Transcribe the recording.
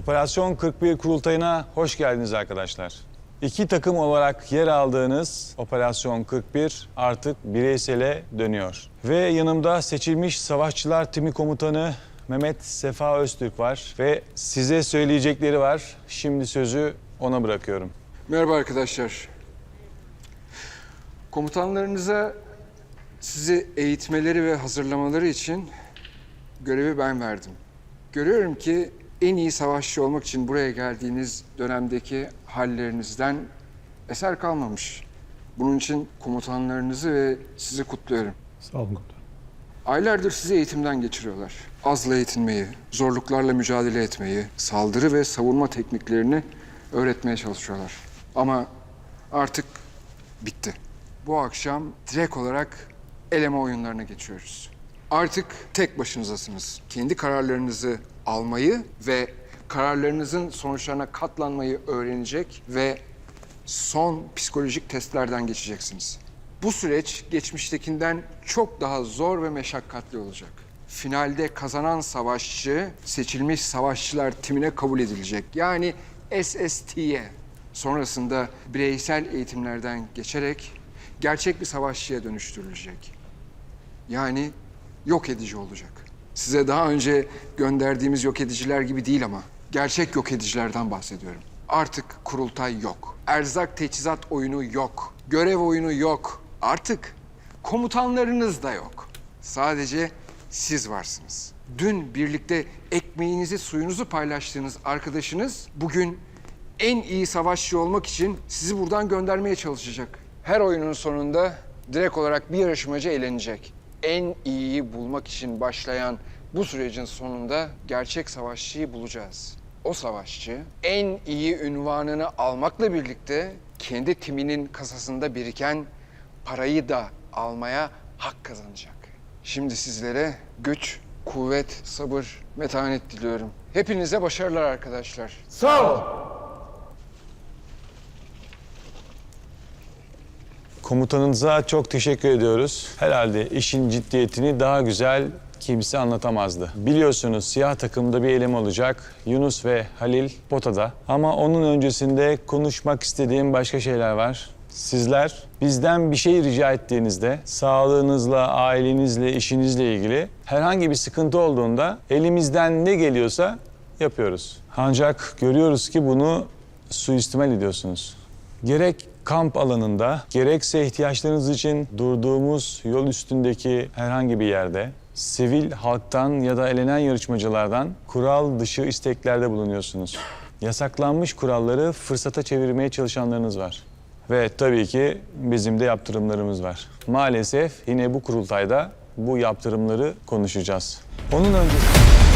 Operasyon 41 kurultayına hoş geldiniz arkadaşlar. İki takım olarak yer aldığınız Operasyon 41 artık bireysele dönüyor. Ve yanımda seçilmiş savaşçılar timi komutanı Mehmet Sefa Öztürk var ve size söyleyecekleri var. Şimdi sözü ona bırakıyorum. Merhaba arkadaşlar. Komutanlarınıza sizi eğitmeleri ve hazırlamaları için görevi ben verdim. Görüyorum ki en iyi savaşçı olmak için buraya geldiğiniz dönemdeki hallerinizden eser kalmamış. Bunun için komutanlarınızı ve sizi kutluyorum. Sağ olun komutanım. Aylardır sizi eğitimden geçiriyorlar. Azla eğitinmeyi, zorluklarla mücadele etmeyi, saldırı ve savunma tekniklerini öğretmeye çalışıyorlar. Ama artık bitti. Bu akşam direkt olarak eleme oyunlarına geçiyoruz. Artık tek başınızasınız. Kendi kararlarınızı almayı ve kararlarınızın sonuçlarına katlanmayı öğrenecek ve son psikolojik testlerden geçeceksiniz. Bu süreç geçmiştekinden çok daha zor ve meşakkatli olacak. Finalde kazanan savaşçı seçilmiş savaşçılar timine kabul edilecek. Yani SST'ye. Sonrasında bireysel eğitimlerden geçerek gerçek bir savaşçıya dönüştürülecek. Yani yok edici olacak. Size daha önce gönderdiğimiz yok ediciler gibi değil ama gerçek yok edicilerden bahsediyorum. Artık kurultay yok. Erzak teçhizat oyunu yok. Görev oyunu yok. Artık komutanlarınız da yok. Sadece siz varsınız. Dün birlikte ekmeğinizi, suyunuzu paylaştığınız arkadaşınız bugün en iyi savaşçı olmak için sizi buradan göndermeye çalışacak. Her oyunun sonunda direkt olarak bir yarışmacı elenecek. En iyiyi bulmak için başlayan bu sürecin sonunda gerçek savaşçıyı bulacağız. O savaşçı en iyi ünvanını almakla birlikte kendi timinin kasasında biriken parayı da almaya hak kazanacak. Şimdi sizlere güç, kuvvet, sabır, metanet diliyorum. Hepinize başarılar arkadaşlar. Komutanınıza çok teşekkür ediyoruz. Herhalde işin ciddiyetini daha güzel kimse anlatamazdı. Biliyorsunuz siyah takımda bir eleme olacak. Yunus ve Halil potada. Ama onun öncesinde konuşmak istediğim başka şeyler var. Sizler bizden bir şey rica ettiğinizde sağlığınızla, ailenizle, işinizle ilgili herhangi bir sıkıntı olduğunda elimizden ne geliyorsa yapıyoruz. Ancak görüyoruz ki bunu suistimal ediyorsunuz. Gerek kamp alanında, gerekse ihtiyaçlarınız için durduğumuz yol üstündeki herhangi bir yerde, sivil halktan ya da elenen yarışmacılardan kural dışı isteklerde bulunuyorsunuz. Yasaklanmış kuralları fırsata çevirmeye çalışanlarınız var. Ve tabii ki bizim de yaptırımlarımız var. Maalesef yine bu kurultayda bu yaptırımları konuşacağız. Onun öncesi...